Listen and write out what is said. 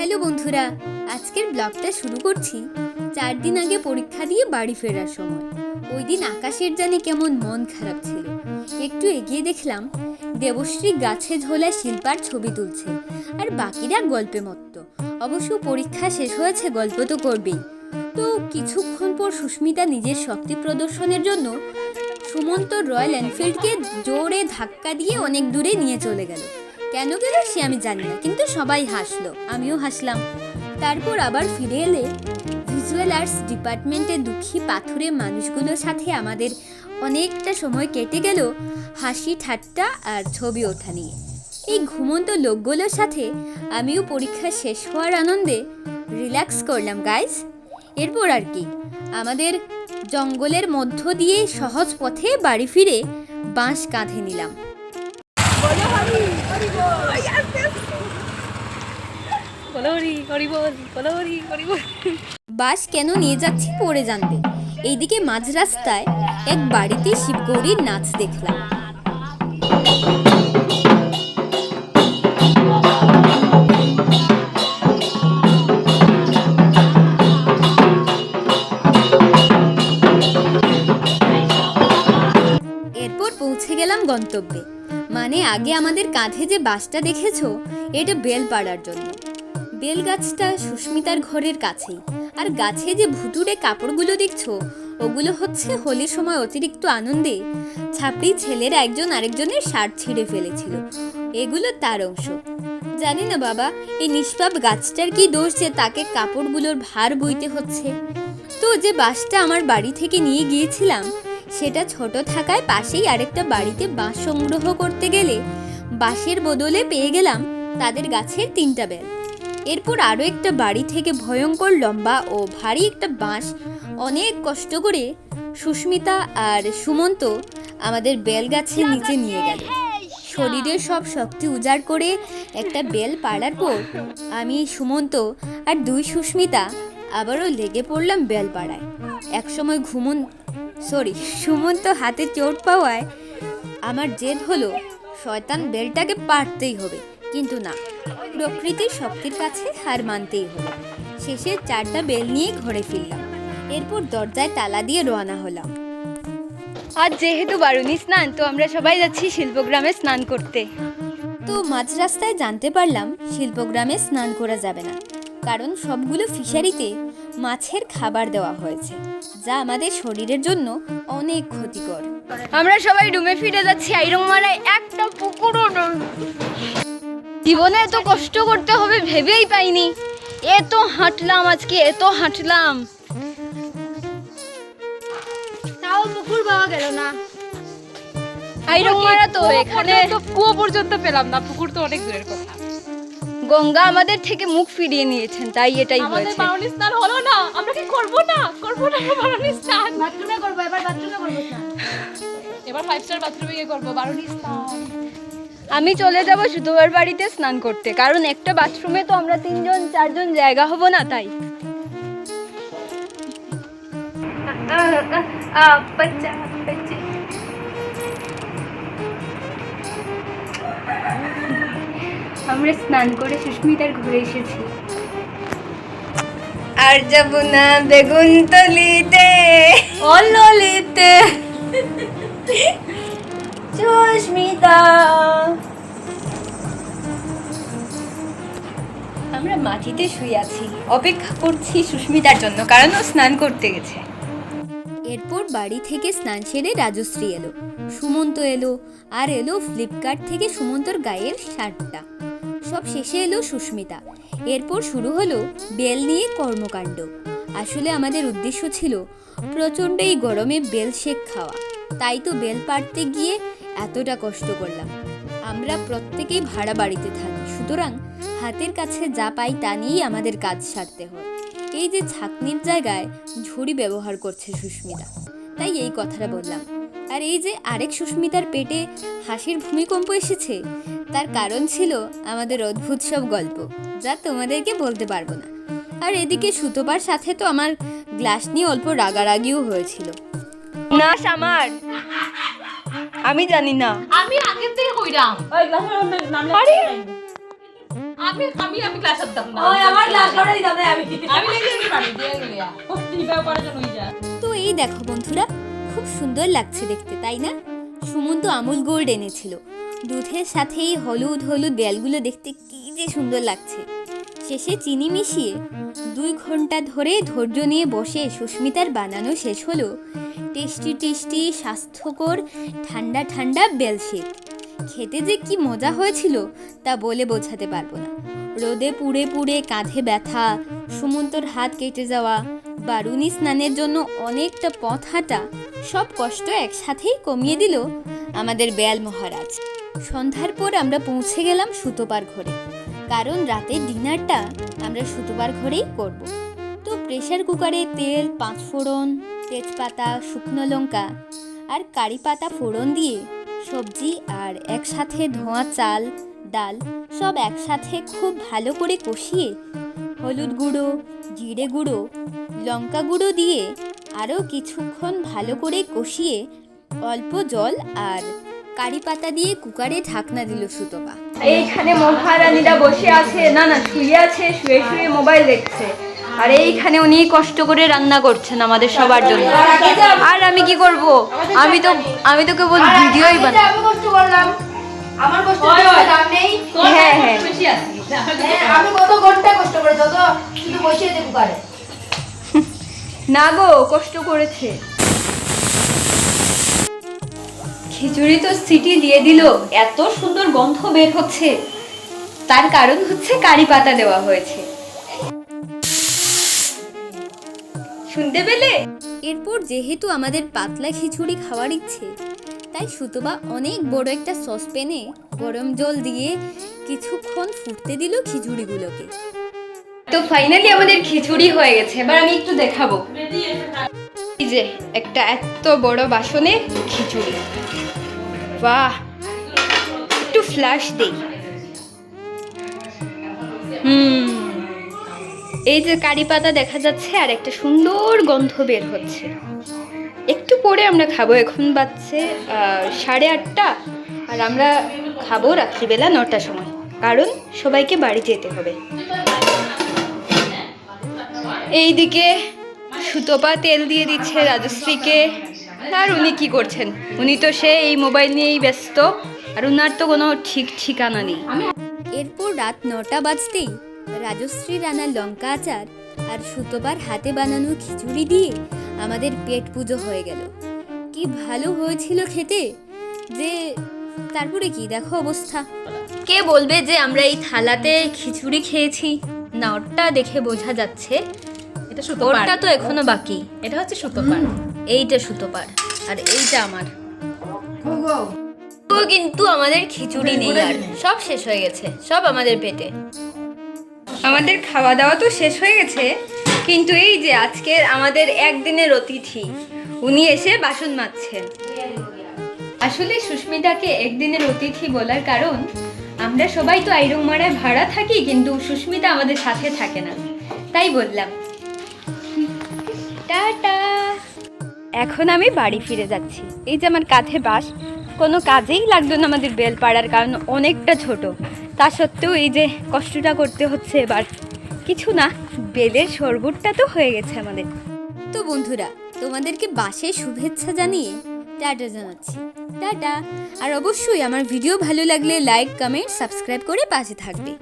Hello বন্ধুরা, আজকের ব্লগটা শুরু করছি চার দিন আগে পরীক্ষা দিয়ে বাড়ি ফেরার সময়। ওই দিন আকাশের জানি কেমন মন খারাপ ছিল। একটু এগিয়ে দেখলাম, দেবশ্রী গাছে ঝোলা শিল্পার ছবি তুলছে আর বাকিরা গল্পে মত্ত। অবশ্য পরীক্ষা শেষ হয়েছে, গল্প তো করবেই। তো কিছুক্ষণ পর সুস্মিতা নিজের শক্তি প্রদর্শনের জন্য সুমন্ত রয়্যাল এনফিল্ডকে জোরে ধাক্কা দিয়ে অনেক দূরে নিয়ে চলে গেল। কেন গেল সে আমি জানি না, কিন্তু সবাই হাসলো। আমিও হাসলাম। তারপর আবার ফিরে এলে ভিজুয়াল আর্টস ডিপার্টমেন্টে দুঃখী পাথুরে মানুষগুলোর সাথে আমাদের অনেকটা সময় কেটে গেল হাসি ঠাট্টা আর ছবি ওঠা নিয়ে। এই ঘুমন্ত লোকগুলোর সাথে আমিও পরীক্ষা শেষ হওয়ার আনন্দে রিল্যাক্স করলাম গাইস এরপর আর কি, আমাদের জঙ্গলের মধ্য দিয়ে সহজ পথে বাড়ি ফিরে বাঁশ কাঁধে নিলাম। বাস কেন নিয়ে যাচ্ছি পরে জানবে এইদিকে মাঝ রাস্তায় এক বাড়িতে শিবগৌরীর নাচ দেখলাম। এরপর পৌঁছে গেলাম গন্তব্যে। মানে আগে আমাদের কাঁধে যে বাসটা দেখেছ, এটা বেল পাড়ার জন্য। বেল গাছটা সুস্মিতার ঘরের কাছেই। আর গাছে যে ভুতুড়ে কাপড়গুলো দেখছ, ওগুলো হচ্ছে হোলির সময় অতিরিক্ত আনন্দে। ছাপড়ি ছেলেরা একজন আরেকজনের শার্ট ছিঁড়ে ফেলেছিল। এগুলো তার অংশ। জানি না বাবা, এই নিষ্পাপ গাছটার কি দোষ যে তাকে কাপড়গুলোর ভার বইতে হচ্ছে? তো যে বাসটা আমার বাড়ি থেকে নিয়ে গিয়েছিলাম, সেটা ছোট থাকায় পাশেই আরেকটা বাড়িতে বাঁশ সংগ্রহ করতে গেলে বাঁশের বদলে পেয়ে গেলাম তাদের গাছের তিনটা বেল। এরপর আরও একটা বাড়ি থেকে ভয়ঙ্কর লম্বা ও ভারী একটা বাঁশ, অনেক কষ্ট করে সুস্মিতা আর সুমন্ত আমাদের বেল গাছের নিচে নিয়ে গেল। শরীরের সব শক্তি উজাড় করে একটা বেল পাড়ার পর আমি, সুমন্ত আর দুই সুস্মিতা আবারও লেগে পড়লাম বেল পাড়ায়। একসময় ঘুমন সরি সুমন্ত হাতে চোট পাওয়ায় আমার জেদ হলো, শয়তান বেলটাকে পারতেই হবে। কিন্তু না। প্রকৃতির শক্তির কাছে হার মানতেই হলো। শেষে চারটা বেল নিয়ে ঘরে ফিরলাম। এরপর দরজায় তালা দিয়ে রওনা হলাম। আজ যেহেতু বারুনি স্নান তো আমরা সবাই যাচ্ছি শিল্পগ্রামে স্নান করতে। তো মাঝ রাস্তায় জানতে পারলাম শিল্পগ্রামে স্নান করা যাবে না। কারণ সবগুলো ফিশারিতে মাছের খাবার দেওয়া হয়েছে যা আমাদের শরীরের জন্য অনেক ক্ষতিকর। আমরা সবাই রুমে ফিরে যাচ্ছি আইরং মারায় একটা পুকুরও। জীবনে এত কষ্ট করতে হবে ভেবেই পাইনি। এত হাঁটলাম আজকে এত হাঁটলাম। তাও পুকুর পাওয়া গেল না। আইরং মারা তো এখানে। কুয়ো পর্যন্ত পেলাম না পুকুর তো অনেক দূরের কথা। গঙ্গা আমাদের থেকে মুখ ফিরিয়ে নিয়েছেন তাই এটাই আমাদের হয়েছে। স্নান হলো না আমরা কি করব না? করব না বারণী স্নান? বাথরুমে করব এবার বাথরুমে করব না এবার ফাইভ স্টার বাথরুমে গিয়ে করব বারণী স্নান। আমি চলে যাব সুতোবার বাড়িতে স্নান করতে কারণ একটা বাথরুমে তো আমরা তিনজন চারজন জায়গা হব না তাই। আমরা স্নান করে সুস্মিতার ঘুরে এসেছি। আর যাব না বেগুন তলিতে অললিতে। সুস্মিতা। আমরা মাটিতে শুয়ে আছি। অপেক্ষা করছি সুস্মিতার জন্য, কারণ ও স্নান করতে গেছে। এরপর বাড়ি থেকে স্নান সেরে রাজশ্রী এলো। সুমন্ত এলো, আর এলো ফ্লিপকার্ট থেকে সুমন্তর গায়ের শার্টটা। সব শেষে এলো সুস্মিতা। এরপর শুরু হলো বেল নিয়ে কর্মকাণ্ড। আসলে আমাদের উদ্দেশ্য ছিল প্রচণ্ড এই গরমে বেল শেক খাওয়া। তাই তো বেল পাড়তে গিয়ে এতটা কষ্ট করলাম। আমরা প্রত্যেকেই ভাড়া বাড়িতে থাকি। সুতরাং হাতের কাছে যা পাই তা নিয়েই আমাদের কাজ সারতে হয়। এই যে ছাকনির জায়গায় ঝুড়ি ব্যবহার করছে সুস্মিতা তাই এই কথাটা বললাম। আর এই যে আরেক সুস্মিতার পেটে হাসির ভূমিকম্প এসেছে তার কারণ ছিল আমাদের অদ্ভুত সব গল্প যা তোমাদেরকে বলতে পারব না। আর এদিকে সুতোপার সাথে তো আমার গ্লাস নিয়ে অল্প রাগারাগিও হয়েছিল। না আমার। আমি জানি না। আমি আগের থেকে কইরাম। আরে আমি আমি আমি ক্লাস করতাম না। ওই আমার ক্লাস করে দিতাম না আমি। আমি লেগে গেছি পানি দিয়ে গেলিয়া হয়ে তো এই দেখো বন্ধুরা খুব সুন্দর লাগছে দেখতে তাই না? সুমন্ত আমুল গোল্ড এনেছিল। দুধের সাথে এই হলুদ হলুদ বেলগুলো দেখতে কি যে সুন্দর লাগছে। শেষে চিনি মিশিয়ে দুই ঘণ্টা ধরে ধৈর্য নিয়ে বসে সুস্মিতার বানানো শেষ হলো। টেস্টি টেস্টি স্বাস্থ্যকর ঠান্ডা ঠান্ডা বেল শেক খেতে যে কি মজা হয়েছিল তা বলে বোঝাতে পারব না। রোদে পুড়ে পুড়ে কাঁধে ব্যথা, সুমন্তর হাত কেটে যাওয়া বারুনি স্নানের জন্য অনেকটা পথ হাঁটা, সব কষ্ট একসাথেই কমিয়ে দিল আমাদের বেয়াল মহারাজ। সন্ধ্যার পর আমরা পৌঁছে গেলাম সুতোপার ঘরে। কারণ রাতের ডিনারটা আমরা সুতোপার ঘরেই করব। তো প্রেশার কুকারে তেল পাঁচ ফোড়ন তেজপাতা, শুকনো লঙ্কা আর কারি পাতা ফোড়ন দিয়ে সবজি আর একসাথে ধোঁয়া, চাল, ডাল সব একসাথে খুব ভালো করে কষিয়ে হলুদ গুঁড়ো, জিরে গুঁড়ো, লঙ্কা গুঁড়ো দিয়ে আরও কিছুক্ষণ ভালো করে কষিয়ে অল্প জল আর কারি পাতা দিয়ে কুকারে ঢাকনা দিল সুতপা। এইখানে মহারানীরা বসে আছে। না না, শুয়ে আছে, শুয়ে শুয়ে মোবাইল দেখছে। আর এইখানে উনি কষ্ট করে রান্না করছেন আমাদের সবার জন্য। আর আমি কি করব? আমি তো আমি তো কেবল ভিডিওই বানাই আমি কষ্ট করলাম আমার কষ্ট দাম নেই। হ্যাঁ হ্যাঁ। হ্যাঁ, আমি কত ঘণ্টা কষ্ট করে যত শুধু বসিয়ে দেবো কুকারে না গো কষ্ট করেছে। খিচুড়ি তো সিটি দিয়ে দিল এত সুন্দর গন্ধ বের হচ্ছে। তার কারণ হচ্ছে কারি পাতা দেওয়া হয়েছে। শুনতে পেলে? এরপর যেহেতু আমাদের পাতলা খিচুড়ি খাওয়ার ইচ্ছে তাই সুতবা অনেক বড় একটা সসপ্যানে গরম জল দিয়ে কিছুক্ষণ ফুটতে দিল খিচুড়িগুলোকে। তো ফাইনালি আমাদের খিচুড়ি হয়ে গেছে এবার আমি একটু দেখাবো। এই যে একটা এত বড় বাসনে খিচুড়ি। বাহ! একটু ফ্ল্যাশ দেই। হুম। এই যে কারি পাতা দেখা যাচ্ছে আর একটা সুন্দর গন্ধ বের হচ্ছে। একটু পরে আমরা খাব, এখন বাজছে সাড়ে আটটা আর আমরা খাব রাত্রিবেলা নটার সময়। কারণ সবাইকে বাড়ি যেতে হবে। এইদিকে সুতোপা তেল দিয়ে দিচ্ছে রাজশ্রীকে। আর উনি কি করছেন? উনি তো সে এই মোবাইল নিয়েই ব্যস্ত। আর উনার তো কোনো ঠিক ঠিকানা নেই। এরপর রাত নটা বাজতেই রাজশ্রী রানার লঙ্কা আচার আর সুতোবার হাতে বানানো খিচুড়ি দিয়ে আমাদের পেট পুজো হয়ে গেল। কি ভালো হয়েছিল খেতে। যে তারপরে কি? দেখো অবস্থা। কে বলবে যে আমরা এই থালাতে খিচুড়ি খেয়েছি? না ওটা দেখে বোঝা যাচ্ছে। এটা সুতো ওরটা তো এখনও বাকি। এটা হচ্ছে সুতো পার এইটা সুতোপার আর এইটা আমার। তো কিন্তু আমাদের খিচুড়ি নেই আর। সব শেষ হয়ে গেছে। সব আমাদের পেটে। আমাদের খাওয়া দাওয়া তো শেষ হয়ে গেছে, কিন্তু এই যে আজকের আমাদের একদিনের অতিথি, উনি এসে বাসন মাজছেন। আসলে সুস্মিতাকে একদিনের অতিথি বলার কারণ, আমরা সবাই তো আইরংমারায় ভাড়া থাকি, কিন্তু সুস্মিতা আমাদের সাথে থাকে না। তাই বললাম, টাটা। এখন আমি বাড়ি ফিরে যাচ্ছি। এই যে আমার কাঁধে বাস কোনো কাজেই লাগল না আমাদের বেল পাড়ার কারণ অনেকটা ছোট। তা সত্ত্বেও এই যে কষ্টটা করতে হচ্ছে এবার, কিছু না, বেলের শরবতটা তো হয়ে গেছে আমাদের। তো বন্ধুরা, তোমাদেরকে বাসে শুভেচ্ছা জানিয়ে টাটা জানাচ্ছি। টাটা। আর অবশ্যই আমার ভিডিও ভালো লাগলে লাইক, কমেন্ট, সাবস্ক্রাইব করে পাশে থাকবে।